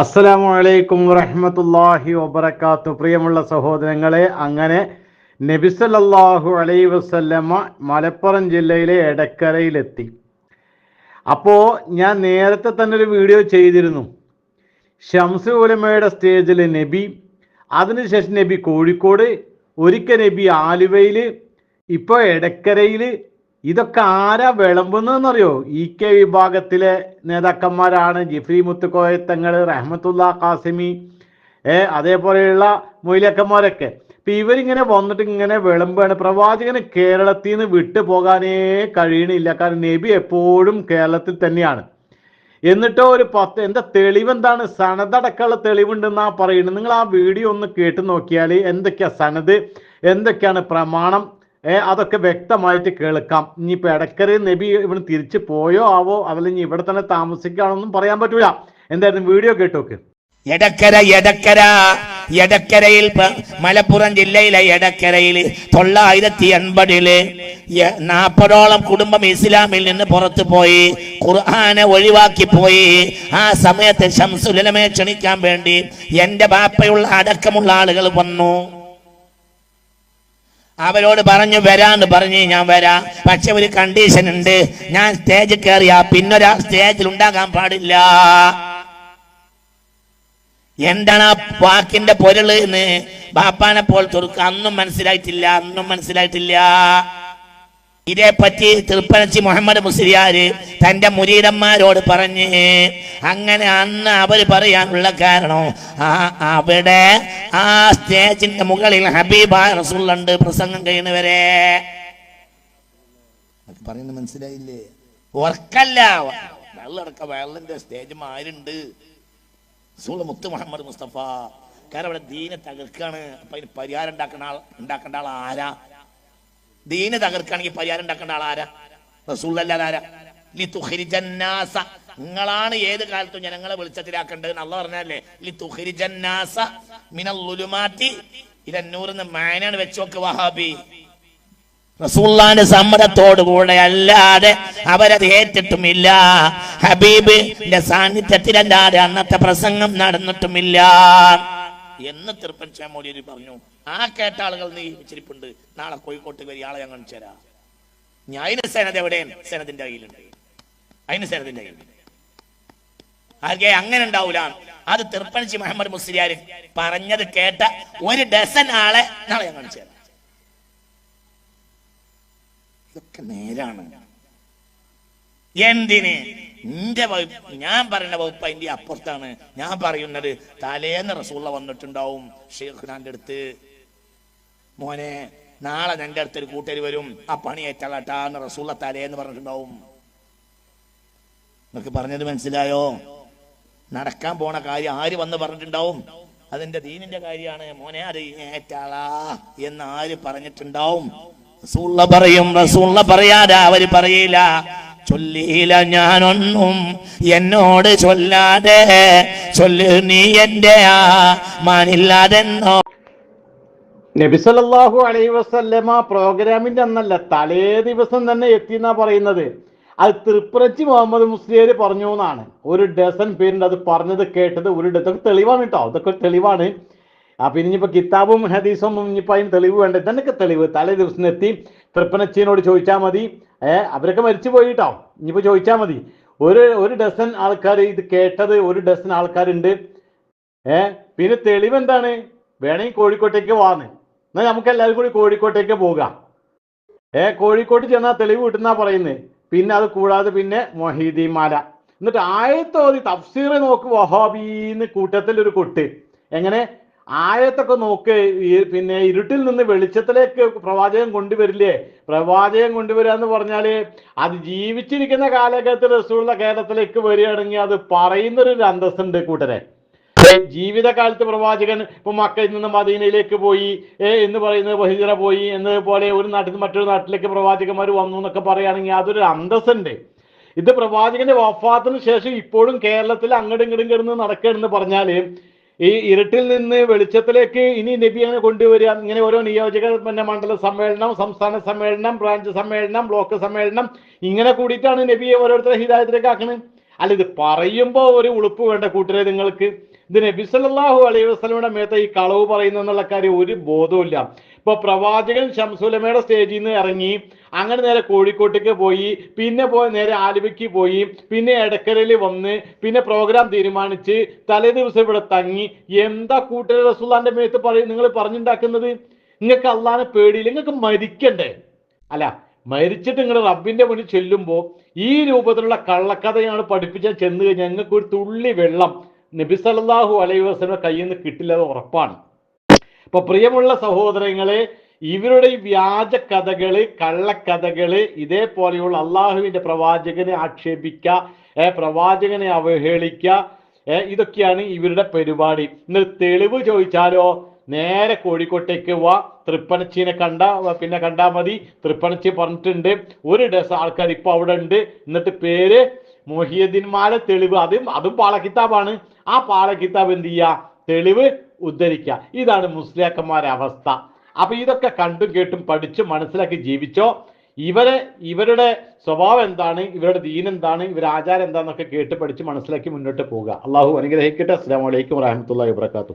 അസ്സലാമു അലൈക്കും വറഹ്മത്തുള്ളാഹി വബറകാത്തു. പ്രിയമുള്ള സഹോദരങ്ങളെ അങ്ങനെ നബി അലൈ അലൈഹി വസല്ലമ മലപ്പുറം ജില്ലയിലെ എടക്കരയിലെത്തി. അപ്പോൾ ഞാൻ നേരത്തെ തന്നെ ഒരു വീഡിയോ ചെയ്തിരുന്നു. ഷംസ് ഉലമയുടെ സ്റ്റേജിൽ നബി അതിനുശേഷം നബി കോഴിക്കോട് ഒരിക്കൽ നബി ആലുവയിൽ ഇപ്പോൾ എടക്കരയിൽ ഇതൊക്കെ ആരാ വിളമ്പുന്നതെന്നറിയോ? ഇ കെ വിഭാഗത്തിലെ നേതാക്കന്മാരാണ് ജിഫ്രി മുത്തുക്കോയത്തങ്ങൾ റഹ്മത്തുള്ള കാസിമി ഏ അതേപോലെയുള്ള മൊയിലക്കന്മാരൊക്കെ ഇപ്പൊ ഇവരിങ്ങനെ വന്നിട്ട് ഇങ്ങനെ വിളമ്പാണ്. പ്രവാചകന് കേരളത്തിൽ നിന്ന് വിട്ടു പോകാനേ കഴിയണില്ല. കാരണം നബി എപ്പോഴും കേരളത്തിൽ തന്നെയാണ്. എന്നിട്ടോ ഒരു പത്ത് എന്താ തെളിവ് എന്താണ്? സനതടക്കമുള്ള തെളിവുണ്ടെന്നാ പറയുന്നത്. നിങ്ങൾ ആ വീഡിയോ ഒന്ന് കേട്ട് നോക്കിയാൽ എന്തൊക്കെയാ സനത് എന്തൊക്കെയാണ് പ്രമാണം? അതൊക്കെ വ്യക്തമായിട്ട് കേൾക്കാം. ഇനിയിപ്പോൾ ഇടക്കര നബി ഇവിടെ തിരിച്ചു പോയോ ആവോ? അതല്ല ഇനി ഇവിടെ തന്നെ താമസിക്കുകയാണെന്നും പറയാൻ പറ്റൂല. എന്തായിരുന്നു വീഡിയോ കേട്ടോക്ക്. എടക്കര എടക്കര എടക്കരയിൽ മലപ്പുറം ജില്ലയിലെ എടക്കരയിൽ തൊള്ളായിരത്തി എൺപതിൽ നാൽപ്പതോളം കുടുംബം ഇസ്ലാമിൽ നിന്ന് പുറത്തു പോയി ഖുർആനെ ഒഴിവാക്കി പോയി. ആ സമയത്ത് ഷംസുലമയെ ക്ഷണിക്കാൻ വേണ്ടി എന്റെ ബാപ്പയുള്ള അടക്കമുള്ള ആളുകൾ വന്നു. അവരോട് പറഞ്ഞു വരാന്ന് പറഞ്ഞ് ഞാൻ വരാം. പക്ഷെ ഒരു കണ്ടീഷൻ ഉണ്ട്. ഞാൻ സ്റ്റേജ് കയറിയാ പിന്നൊരാ സ്റ്റേജിൽ ഉണ്ടാകാൻ പാടില്ല. എന്താണ് ആ വാക്കിന്റെ പൊരുൾ എന്ന് ബാപ്പാനെ പോൽ തുറക്കുക അന്നും മനസ്സിലായിട്ടില്ല അന്നും മനസ്സിലായിട്ടില്ല. ഇതേപ്പറ്റി തൃപ്പനച്ചി മുഹമ്മദ് മുസ്ലിയാര് തന്റെ മുരീരന്മാരോട് പറഞ്ഞ് അങ്ങനെ അന്ന് അവർ പറയാനുള്ള കാരണം ആ അവിടെ ആ സ്റ്റേജിന്റെ മുകളിൽ ഹബീബ റസൂലുണ്ട് പ്രസംഗം കഴിയുന്നവരെ. പറയുന്നത് മനസ്സിലായില്ലേ? ഓർക്കല്ല വെള്ളടക്ക വെള്ളന്റെ സ്റ്റേജ് മാരുണ്ട് മുത്ത് മുഹമ്മദ് മുസ്തഫ. കാരണം അവിടെ ദീനെ തകർക്കാണ്. അപ്പൊ അതിന് പരിഹാരം ഉണ്ടാക്കുന്ന ആൾ ഉണ്ടാക്കേണ്ട ആൾ ആരാ? ദീന് തകർക്കാണെങ്കിൽ പരിഹാരം ഉണ്ടാക്കേണ്ട ആളാരാ? തുഖരിജന്നാസ നിങ്ങളാണ് ഏത് കാലത്തും ജനങ്ങളെ വെളിച്ചത്തിലാക്കേണ്ടത്. നല്ല പറഞ്ഞല്ലേ ലി തുഖരിജന്നാസ മിനൽ ലുലുമാറ്റി ഇതന്നൂറിന്ന് മാനാണ് വെച്ചോക്ക് വഹാബി. റസൂള്ളാന്റെ സമ്മതത്തോടുകൂടെ അല്ലാതെ അവരത് ഏറ്റിട്ടുമില്ല. ഹബീബിന്റെ സാന്നിധ്യത്തിലല്ലാതെ അന്നത്തെ പ്രസംഗം നടന്നിട്ടുമില്ല. എന്ന് തൃപ്പൻ ചേമോലിയർ പറഞ്ഞു ആ കേട്ട ആളുകൾ നീ വെച്ചിരിപ്പുണ്ട് നാളെ കോഴിക്കോട്ട് വരി ആളെ ഞാൻ ചേരാ. തരാം സേനത് എവിടെയാണ്? സേനത്തിന്റെ കയ്യിലുണ്ട്. അതിന് സേനത്തിന്റെ കയ്യിലുണ്ട്. ആകെ അങ്ങനെ ഉണ്ടാവൂല. അത് തിരുപ്പനച്ചി മുഹമ്മദ് മുസ്ലിയാർ പറഞ്ഞത് കേട്ട ഒരു ഡസൻ ആളെ നാളെ ഞാൻ കാണിച്ചു ഇതൊക്കെ നേരാണ്. എന്തിന്? നിന്റെ വകുപ്പ് ഞാൻ പറയുന്ന വകുപ്പ് അതിന്റെ അപ്പുറത്താണ്. ഞാൻ പറയുന്നത് തലേന്ന് റസൂള്ള വന്നിട്ടുണ്ടാവും ഷെയ്ഖുനാന്റെ അടുത്ത്. മോനെ നാളെ നിന്റെ അടുത്ത് ഒരു കൂട്ടര് വരും. ആ പണി ഏറ്റാളട്ടാന്ന് റസൂള്ള തലേന്ന് പറഞ്ഞിട്ടുണ്ടാവും. നിങ്ങൾക്ക് പറഞ്ഞത് മനസ്സിലായോ? നടക്കാൻ പോണ കാര്യം ആര് വന്ന് പറഞ്ഞിട്ടുണ്ടാവും? അതിന്റെ ദീനിന്റെ കാര്യമാണ്. മോനെ അത് ഏറ്റാളാ എന്ന് ആര് പറഞ്ഞിട്ടുണ്ടാവും? റസൂള്ള പറയും. റസൂള്ള പറയാതെ അവർ പറയില്ല. ചൊല്ലിയില്ല ഞാനൊന്നും എന്നോട് ചൊല്ലാതെ. ചൊല്ലു നീ എന്റെ ആ മാനില്ലാതെന്നോ നബി സല്ലല്ലാഹു അലൈഹി വസല്ലമ പ്രോഗ്രാമിന്റെ അന്നല്ല തലേ ദിവസം തന്നെ എത്തി എന്നാ പറയുന്നത്. അത് തൃപ്പുറച്ചി മുഹമ്മദ് മുസ്ലിയര് പറഞ്ഞു എന്നാണ്. ഒരു ഡസൻ പേരുണ്ട് അത് പറഞ്ഞത് കേട്ടത് ഒരു ഡസൻ തെളിവാണ് കേട്ടോ അതൊക്കെ തെളിവാണ്. പിന്നെ ഇനിയിപ്പോ കിതാബും ഹദീസും ഇനിയിപ്പോ അതിന് തെളിവ് വേണ്ട. ഇതൊക്കെ തെളിവ്? തലേ ദിവസം എത്തി തൃപ്പനച്ചിനോട് ചോദിച്ചാൽ മതി. ഏഹ് അവരൊക്കെ മരിച്ചു പോയിട്ടോ. ഇനിയിപ്പോ ചോദിച്ചാൽ മതി. ഒരു ഒരു ഡസൻ ആൾക്കാർ ഇത് കേട്ടത് ഒരു ഡസൻ ആൾക്കാരുണ്ട്. ഏഹ് പിന്നെ തെളിവ് എന്താണ്? വേണമെങ്കിൽ കോഴിക്കോട്ടേക്ക് വാന്ന്. എന്നാൽ നമുക്ക് എല്ലാവരും കൂടി കോഴിക്കോട്ടേക്ക് പോകാം. ഏ കോഴിക്കോട്ട് ചെന്നാൽ തെളിവ് കിട്ടുന്നാ പറയുന്നത് പിന്നെ അത് കൂടാതെ പിന്നെ മൊഹീദി മാല. എന്നിട്ട് ആയത്തോതി തഫ്സീർ നോക്ക് വഹാബീന്ന് കൂട്ടത്തിൽ ഒരു കൊട്ട്. എങ്ങനെ? ആയത്തൊക്കെ നോക്ക് പിന്നെ ഇരുട്ടിൽ നിന്ന് വെളിച്ചത്തിലേക്ക് പ്രവാചകം കൊണ്ടുവരില്ലേ? പ്രവാചകം കൊണ്ടുവരിക എന്ന് പറഞ്ഞാൽ അത് ജീവിച്ചിരിക്കുന്ന കാലഘട്ടത്തിൽ റസൂള്ള കേരളത്തിലേക്ക് വരികയാണെങ്കിൽ അത് പറയുന്നൊരു അന്തസ്സുണ്ട് കൂട്ടരെ. ജീവിതകാലത്ത് പ്രവാചകൻ ഇപ്പൊ മക്കയിൽ നിന്ന് മദീനയിലേക്ക് പോയി ഏ എന്ന് പറയുന്നത് ബഹിജറ പോയി എന്നതുപോലെ ഒരു നാട്ടിൽ നിന്ന് മറ്റൊരു നാട്ടിലേക്ക് പ്രവാചകന്മാർ വന്നു എന്നൊക്കെ പറയുകയാണെങ്കിൽ അതൊരു അന്തസ്സുണ്ട്. ഇത് പ്രവാചകന്റെ വഫാത്തിന് ശേഷം ഇപ്പോഴും കേരളത്തിൽ അങ്ങോട്ടും ഇങ്ങോട്ടും കിടന്ന് നടക്കുകയാണെന്ന് പറഞ്ഞാൽ ഈ ഇരുട്ടിൽ നിന്ന് വെളിച്ചത്തിലേക്ക് ഇനി നബി അങ്ങനെ കൊണ്ടുവരിക ഇങ്ങനെ ഓരോ നിയോജക പിന്നെ മണ്ഡല സമ്മേളനം സംസ്ഥാന സമ്മേളനം ബ്രാഞ്ച് സമ്മേളനം ബ്ലോക്ക് സമ്മേളനം ഇങ്ങനെ കൂടിയിട്ടാണ് നബിയെ ഓരോരുത്തരെ ഹിതായത്തിലേക്ക് ആക്കുന്നത് അല്ല ഇത് പറയുമ്പോൾ ഒരു ഉളുപ്പ് വേണ്ട കൂട്ടരെ നിങ്ങൾക്ക്. ഇത് നബി സല്ലല്ലാഹു അലൈഹി വസല്ലമയുടെ മേത്ത ഈ കളവ് പറയുന്നു എന്നുള്ള കാര്യം ഒരു ബോധവുമില്ല. ഇപ്പൊ പ്രവാചകൻ ശംസുലമയുടെ സ്റ്റേജിൽ നിന്ന് ഇറങ്ങി അങ്ങനെ നേരെ കോഴിക്കോട്ടേക്ക് പോയി പിന്നെ പോയി നേരെ ആലുവയ്ക്ക് പോയി പിന്നെ എടക്കരയിൽ വന്ന് പിന്നെ പ്രോഗ്രാം തീരുമാനിച്ച് തലേ ദിവസം ഇവിടെ തങ്ങി. എന്താ കൂട്ടര റസൂല്ലാന്റെ മേത്ത് പറയും നിങ്ങൾ പറഞ്ഞുണ്ടാക്കുന്നത്? നിങ്ങൾക്ക് അള്ളാനെ പേടിയില്ല നിങ്ങൾക്ക് മരിക്കണ്ടേ? അല്ല മരിച്ചിട്ട് നിങ്ങൾ റബ്ബിന്റെ മുന്നിൽ ചെല്ലുമ്പോൾ ഈ രൂപത്തിലുള്ള കള്ളക്കഥയാണ് പഠിപ്പിച്ച ചെന്ന് കഴിഞ്ഞാൽ നിങ്ങൾക്ക് ഒരു തുള്ളി വെള്ളം നബി സല്ലല്ലാഹു അലൈഹി വസല്ലം കയ്യിൽ നിന്ന് കിട്ടില്ല അത് ഉറപ്പാണ്. ഇപ്പൊ പ്രിയമുള്ള സഹോദരങ്ങളെ ഇവരുടെ ഈ വ്യാജ കഥകൾ കള്ളക്കഥകൾ ഇതേപോലെയുള്ള അള്ളാഹുവിന്റെ പ്രവാചകനെ ആക്ഷേപിക്ക ഏ, പ്രവാചകനെ അവഹേളിക്ക ഏ, ഇതൊക്കെയാണ് ഇവരുടെ പരിപാടി. ഇന്ന് തെളിവ് ചോദിച്ചാലോ നേരെ കോഴിക്കോട്ടേക്ക് വാ തൃപ്പനച്ചീനെ കണ്ട പിന്നെ കണ്ടാ മതി തൃപ്പനച്ചി പറഞ്ഞിട്ടുണ്ട് ഒരു ഡസ് ആൾക്കാർ ഇപ്പൊ അവിടെ ഉണ്ട് എന്നിട്ട് പേര് മൊഹിയദ്ദീൻമാരെ തെളിവ് അതും അതും പാളക്കിത്താബാണ്. ആ പാളക്കിത്താബ് എന്ത് ചെയ്യുക തെളിവ് ഉദ്ധരിക്കുക. ഇതാണ് മുസ്ലിയാക്കന്മാരെ അവസ്ഥ. അപ്പൊ ഇതൊക്കെ കണ്ടും കേട്ടും പഠിച്ചും മനസ്സിലാക്കി ജീവിച്ചോ? ഇവരെ ഇവരുടെ സ്വഭാവം എന്താണ്? ഇവരുടെ ദീൻ എന്താണ്? ഇവരുടെ ആചാരം എന്താണെന്നൊക്കെ കേട്ട് പഠിച്ച് മനസ്സിലാക്കി മുന്നോട്ട് പോവുക. അള്ളാഹു അനുഗ്രഹിക്കട്ടെ. അസ്സാം വലൈക്കും വാഹമത്തല്ലാ വാത്തു